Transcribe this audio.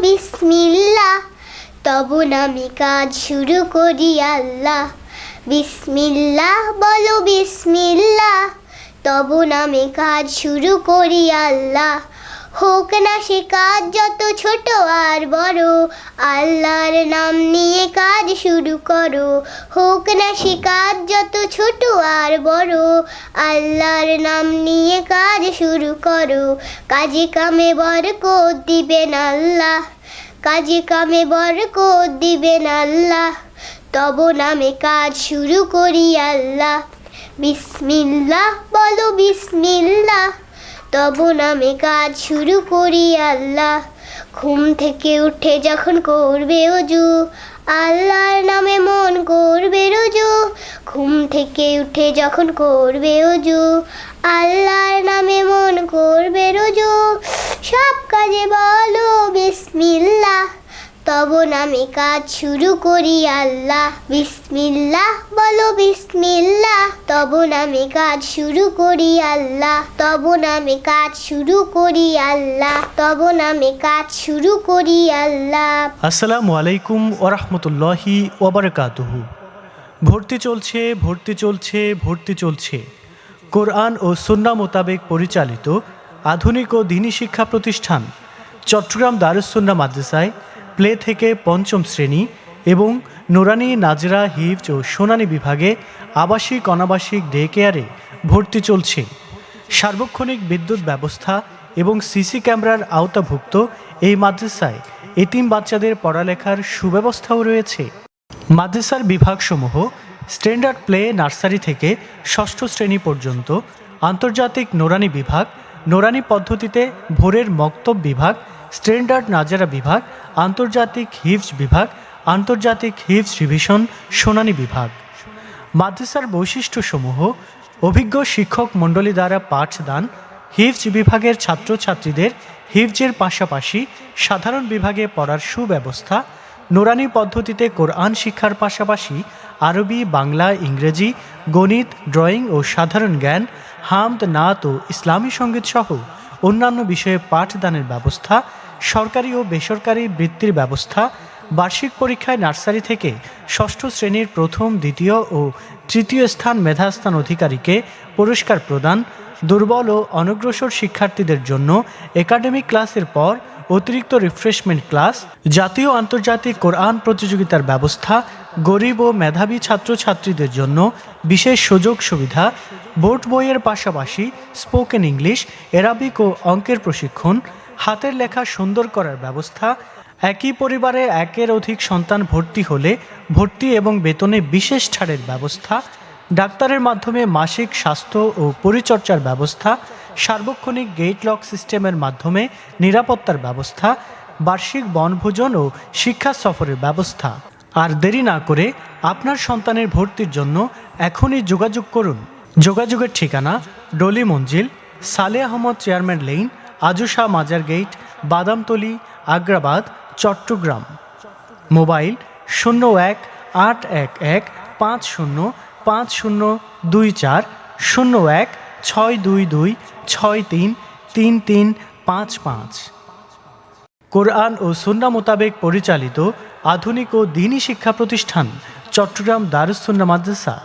বিসমিল্লাহ, তবু নামে কাজ শুরু করি আল্লাহ। বিসমিল্লাহ বলো বিসমিল্লাহ, তবু নামে কাজ শুরু করি আল্লাহ। হোক না সে কাজ যত ছোট আর বড়, আল্লাহর নাম নিয়ে কাজ শুরু করো। হোক না সে কাজ বড়। আল্লাহর নাম নিয়ে কাজ শুরু করো। কাজে কামে বরকত দিবেন আল্লাহ। কাজে কামে বরকত দিবেন আল্লাহ। তব নামে কাজ শুরু করি আল্লাহ। বিসমিল্লাহ বলো বিসমিল্লাহ। তব নামে কাজ শুরু করি আল্লাহ। ঘুম থেকে উঠে যখন করবে অজু, আল্লাহর নামে মন করবে রুজু ঘুম থেকে উঠে যখন করবে অজু আল্লাহর নামে মন করবে রুজু। সব কাজে বলো, বিসমিল্লাহ। তব নামে কাজ শুরু করি আল্লাহ। বিসমিল্লাহ, বলো বিসমিল্লাহ। তব নামে কাজ শুরু করি আল্লাহ। তব নামে কাজ শুরু করি আল্লাহ। তব নামে কাজ শুরু করি আল্লাহ। আসসালামু আলাইকুম ওরহমতুল্লাহি ওবরকাতুহু ভর্তি চলছে ভর্তি চলছে ভর্তি চলছে। কোরআন ও সুন্না মোতাবেক পরিচালিত আধুনিক ও দিনী শিক্ষা প্রতিষ্ঠান চট্টগ্রাম দারুসুন্না মাদ্রাসায় প্লে থেকে পঞ্চম শ্রেণি এবং নোরানি, নাজরা, হিফজ ও সোনানি বিভাগে আবাসিক, অনাবাসিক ডে কেয়ারে ভর্তি চলছে। সার্বক্ষণিক বিদ্যুৎ ব্যবস্থা এবং সিসি ক্যামেরার আওতাভুক্ত এই মাদ্রাসায় এতিম বাচ্চাদের পড়ালেখার সুব্যবস্থাও রয়েছে। মাদ্রাসার বিভাগসমূহ স্ট্যান্ডার্ড প্লে নার্সারি থেকে ষষ্ঠ শ্রেণি পর্যন্ত, আন্তর্জাতিক নোরানি বিভাগ, নোরানি পদ্ধতিতে ভোরের মক্তব বিভাগ, স্ট্যান্ডার্ড নাজারা বিভাগ, আন্তর্জাতিক হিফজ বিভাগ, আন্তর্জাতিক হিফজ রিভিশন, সোনানি বিভাগ। মাদ্রাসার বৈশিষ্ট্যসমূহ, অভিজ্ঞ শিক্ষক মণ্ডলী দ্বারা পাঠদান, হিফজ বিভাগের ছাত্রছাত্রীদের হিফজের পাশাপাশি সাধারণ বিভাগে পড়ার সুব্যবস্থা নোরানি পদ্ধতিতে কোরআন শিক্ষার পাশাপাশি আরবি, বাংলা, ইংরেজি, গণিত, ড্রয়িং ও সাধারণ জ্ঞান, হামদ, নাত ও ইসলামী সংগীত সহ অন্যান্য বিষয়ে পাঠদানের ব্যবস্থা, সরকারি ও বেসরকারি বৃত্তির ব্যবস্থা, বার্ষিক পরীক্ষায় নার্সারি থেকে ষষ্ঠ শ্রেণির প্রথম, দ্বিতীয় ও তৃতীয় স্থান মেধাস্থান অধিকারীকে পুরস্কার প্রদান, দুর্বল ও অনগ্রসর শিক্ষার্থীদের জন্য একাডেমিক ক্লাসের পর অতিরিক্ত রিফ্রেশমেন্ট ক্লাস জাতীয় আন্তর্জাতিক কোরআন প্রতিযোগিতার ব্যবস্থা, গরিব ও মেধাবী ছাত্রছাত্রীদের জন্য বিশেষ সুযোগ সুবিধা, বোর্ড বইয়ের পাশাপাশি স্পোকেন ইংলিশ এরাবিক ও অঙ্কের প্রশিক্ষণ, হাতের লেখা সুন্দর করার ব্যবস্থা, একই পরিবারে একের অধিক সন্তান ভর্তি হলে ভর্তি এবং বেতনে বিশেষ ছাড়ের ব্যবস্থা, ডাক্তারের মাধ্যমে মাসিক স্বাস্থ্য ও পরিচর্যার ব্যবস্থা সার্বক্ষণিক গেট লক সিস্টেমের মাধ্যমে নিরাপত্তার ব্যবস্থা, বার্ষিক বনভোজন ও শিক্ষা সফরের ব্যবস্থা। আর দেরি না করে আপনার সন্তানের ভর্তির জন্য এখনই যোগাযোগ করুন। যোগাযোগের ঠিকানা ডলি মঞ্জিল, সালে আহমদ চেয়ারম্যান লেইন, আজুশা মাজার গেট বাদামতলি, আগ্রাবাদ, চট্টগ্রাম। মোবাইল শূন্য এক আট এক এক পাঁচ শূন্য পাঁচ শূন্য দুই চার শূন্য এক ছয় দুই দুই, ছয় তিন তিন তিন, পাঁচ পাঁচ। কোরআন ও সুন্না মোতাবেক পরিচালিত আধুনিক ও দিনী শিক্ষা প্রতিষ্ঠান চট্টগ্রাম দারুসুন্না মাদ্রাসা।